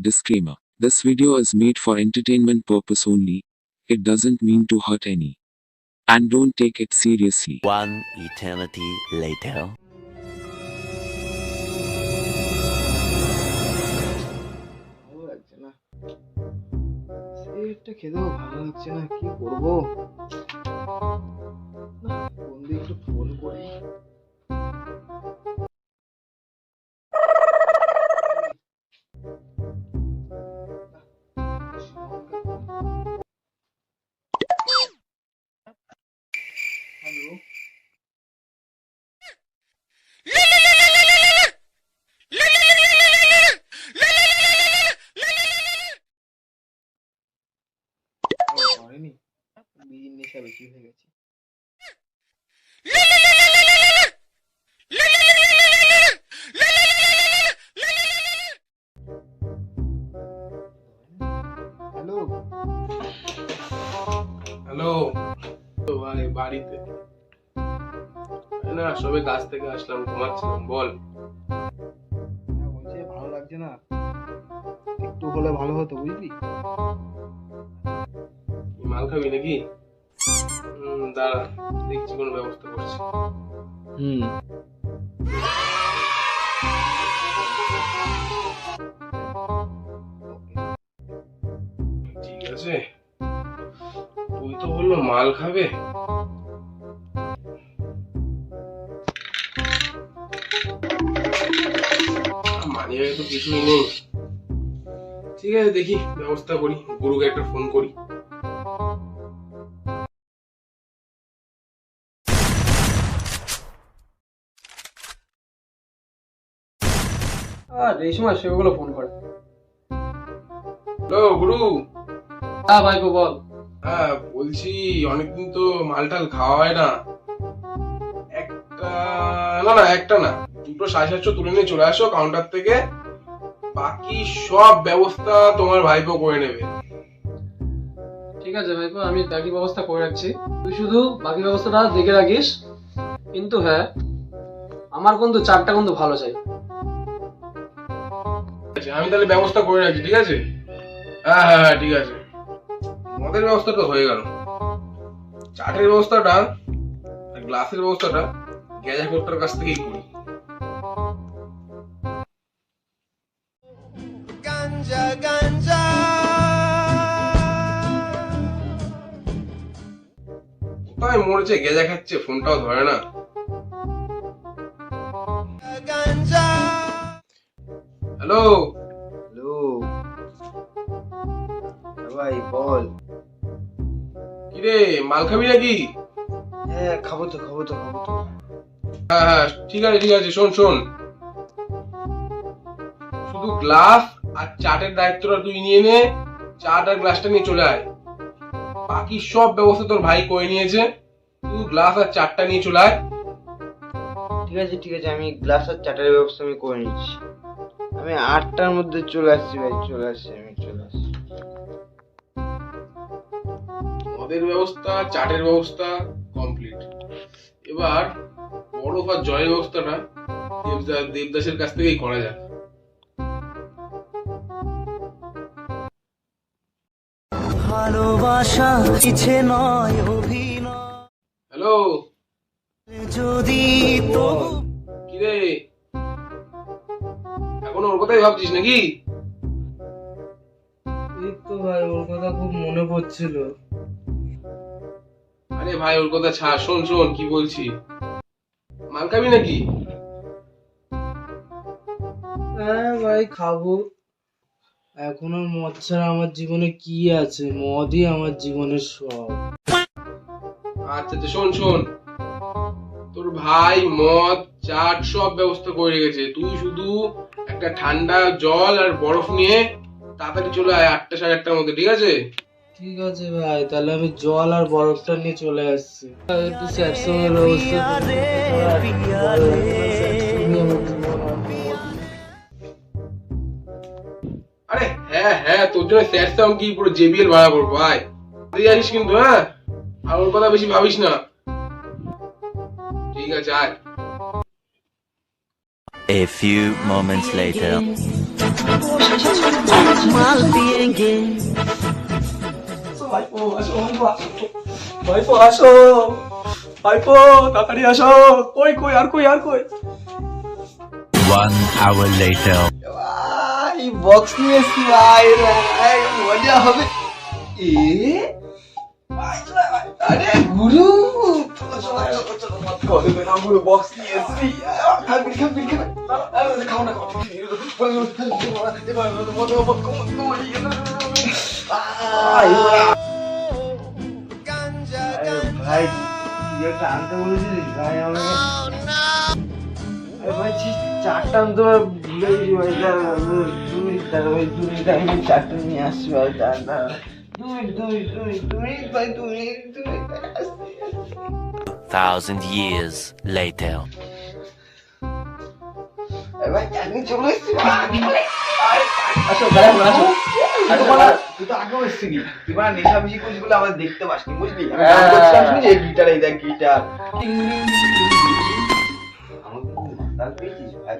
Disclaimer This video is made for entertainment purpose only. It doesn't mean to hurt any. And don't take it seriously. One eternity later. ভালো লাগছে না সিগারেটটা খেতেও ভালো লাগছে না কি করবো না, বন্ধু একটু ফোন করি নেশা বেশি হয়ে গেছে। হ্যালো ভাই বাড়িতে। না সবে কাজ থেকে আসলাম ঘুমাচ্ছিলাম বল। বলছি ভালো লাগছে না? একটু হলে ভালো হতো বুঝলি? মাল খাবি নাকি? দাঁড়া দেখছি কোনো ব্যবস্থা করছি। হুম। ঠিক আছে। তুই তো বলল মাল খাবে। মানি তো কিছুই নেই। ঠিক আছে দেখি ব্যবস্থা করি গুরুকে একটা ফোন করি। আর এই সময় সেগুলো ফোন করে। হ্যালো গুরু। হ্যাঁ ভাইপো বল। হ্যাঁ বলছি অনেকদিন তো মালটাল খাওয়া হয় না। একটা না না একটা না। দুটো সাড়ে সাতশো তুলে নিয়ে চলে আসো কাউন্টার থেকে। বাকি সব ব্যবস্থা তোমার ভাইপো করে নেবে। ঠিক আছে ভাইপো আমি বাকি ব্যবস্থা করে রাখছি। তুই শুধু বাকি ব্যবস্থাটা দেখে রাখিস। কিন্তু হ্যাঁ আমার কিন্তু চারটা কিন্তু ভালো চাই। আছে, আমি তাহলে ব্যবস্থা করে রাখছি ঠিক আছে? হ্যাঁ হ্যাঁ হ্যাঁ ঠিক আছে। মদের ব্যবস্থা তো হয়ে গেল। চাটের ব্যবস্থাটা আর গ্লাসের ব্যবস্থাটা গ্যাজা কোর্টার কাছ থেকেই করি। কোথায় মরেছে গেজা খাচ্ছে ফোনটাও ধরে না। হ্যালো হ্যালো ভাই বল। কিরে মাল খাবি নাকি? হ্যাঁ খাব তো খাব তো খাব তো। হ্যাঁ হ্যাঁ ঠিক আছে ঠিক আছে শোন শোন। শুধু গ্লাস আর চাটের দায়িত্বটা তুই নিয়ে নে চাট আর গ্লাসটা নিয়ে চলে আয়। বাকি সব ব্যবস্থা তোর ভাই করে নিয়েছে। শুধু গ্লাস আর চাটটা নিয়ে চলে আয়। ঠিক আছে ঠিক আছে আমি গ্লাস আর চাটার ব্যবস্থা আমি করে নিচ্ছি। আমি আটটার মধ্যে চলে আসছি ভাই চলে আসছি আমি চলে আসছি। মদের ব্যবস্থা চাটের ব্যবস্থা কমপ্লিট এবার বরফ আর জলের ব্যবস্থাটা দেবদাস দেবদাসের কাছ থেকেই করা যাক। ভালোবাসা ইচ্ছে নয় অভিনয়। হ্যালো? যদি তবু কিরে? এখন ওর কথাই ভাবছিস নাকি? এই তো ভাই ওর কথা খুব মনে পড়ছিল। আরে ভাই ওর কথা ছাড় শোন শোন কি বলছি? মাল খাবি নাকি? হ্যাঁ ভাই খাব। এখন আর মদ ছাড়া আমার জীবনে কি আছে? মদই আমার জীবনের সব। আচ্ছা আচ্ছা শোন শোন। তোর ভাই মদ চাট সব ব্যবস্থা করে রেখেছে। তুই শুধু একটা ঠান্ডা জল আর বরফ নিয়ে তাড়াতাড়ি চলে আয় আটটা সাড়ে আটটার মধ্যে ঠিক আছে? ঠিক আছে ভাই তাহলে আমি জল আর বরফটা নিয়ে চলে আসছি। একটু ব্যবস্থা আরে হ্যাঁ হ্যাঁ তোর জন্য স্যার কি? পুরো জেবিএল ভাড়া করব আয় তুই জানিস কিন্তু হ্যাঁ? আর ওর কথা বেশি ভাবিস না। ঠিক আছে আয়। A few moments later. Aso aso! Aso! One hour later. he walks নিয়ে এসছি smile. ভাই মজা হবে এ আরে গুরু! ভাই একটা আনতে বলেছিলিস ভাই আমাকে ভাই চারটা আমি তো ভুলে গেছি ভাই দু ভাই দু চারটা নিয়ে আসছি ভাই দাঁড়া। দাঁড়া। দু মিনিট দু মিনিট দু মিনিট দু মিনিট ভাই দু মিনিট দু মিনিট ভাই, আসছি, আসছি। thousand years later. আরে ভাই চলে এসছি। আসো দাঁড়াও আসো আরে বাবা, তুই তো আগেও এসছিলি মানে নেশা বেশি করিস বলে আমাদের দেখতে পাসনি বুঝলি আমি গান হ্যাঁ। করছিলাম শুনি এই গিটার এই দেখ গিটার আমাকে মাতাল পেয়েছিস ভাই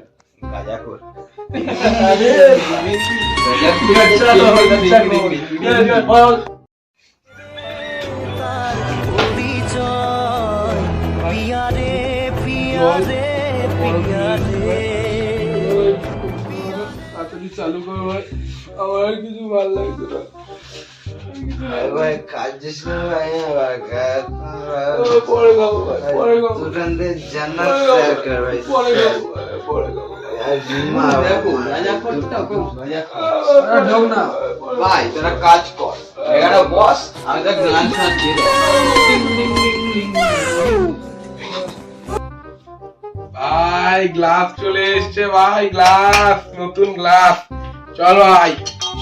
চালু করো ভাই আমার আর কিছু ভালো লাগছে না ভাই ভাই পরে ভাই পরে দুখান দিয়ে জান্নাত শেয়ার কর ভাই। পরে ভাই, পরে খাব। দেখো ভাই তোরা কাজ কর বস আমি তো গান ভাই গ্লাস চলে এসছে, ভাই, গ্লাস, নতুন গ্লাস। চলো ভাই,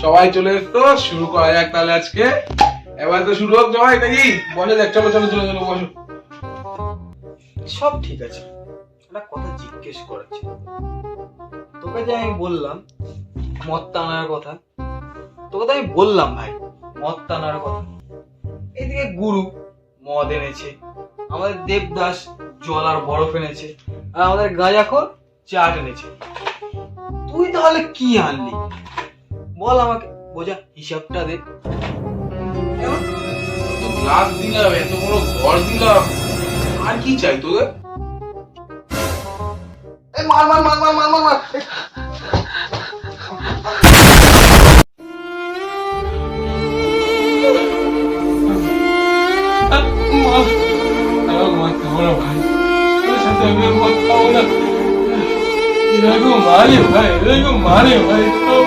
সবাই চলে এসতো শুরু করা যাক তাহলে আজকে। এবার তো শুরু হোক সবাই, নাকি? বসে যাক চলো চলো চলো চলো, বসো। সব ঠিক আছে। একটা কথা জিজ্ঞেস করার ছিল। তোকে যে আমি বললাম, মদ টানার কথা। তোকে তো আমি বললাম ভাই, মদ টানার কথা। এদিকে গুরু মদ এনেছে, আমাদের দেবদাস জল আর বরফ এনেছে, আর আমাদের গাঁজাখোর চাট এনেছে। তুই তাহলে কি আনলি? বল আমাকে, বোঝা, হিসাবটা দে। গ্লাস দিলাম, এত বড় ঘর দিলাম। আর কি চাই তোদের? એ માર માર માર માર માર માર ભાઈ? ભાઈ.